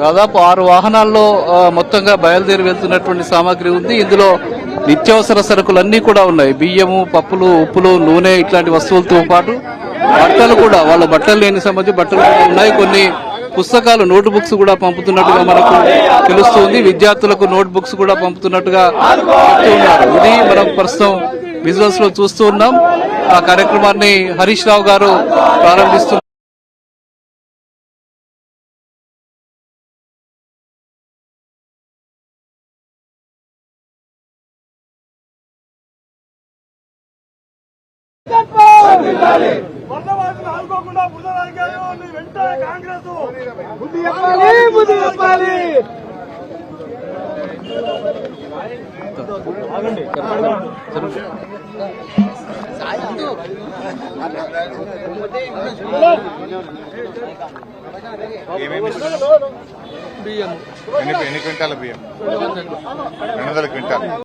దాదాపు ఆరు వాహనాల్లో మొత్తంగా బయలుదేరి వెళ్తున్నటువంటి సామాగ్రి ఉంది. ఇందులో నిత్యావసర సరుకులన్నీ కూడా ఉన్నాయి. బియ్యము పప్పులు ఉప్పులు నూనె ఇట్లాంటి వస్తువులతో పాటు బట్టలు కూడా వాళ్ళ బట్టలు లేని సంబంధించి బట్టలు కూడా ఉన్నాయి. కొన్ని పుస్తకాలు నోట్ బుక్స్ కూడా పంపుతున్నట్టుగా మనకు తెలుస్తుంది. విద్యార్థులకు నోట్ బుక్స్ కూడా పంపుతున్నట్టుగా చెప్తున్నారు ఇది మనం ప్రస్తుతం విజువల్స్లో చూస్తూ ఉన్నాం. ఆ కార్యక్రమాన్ని హరీష్ రావు గారు ప్రారంభిస్తున్నారు వర్ధవాదులు ఆడుకోకుండా బురద రాజకీయాలు వెంటనే కాంగ్రెస్ బుద్ధి చెప్పాలి బుద్ధి చెప్పాలి ఏమేమి ఎన్ని క్వింటాల బియ్యం? రెండు వందల క్వింటాల.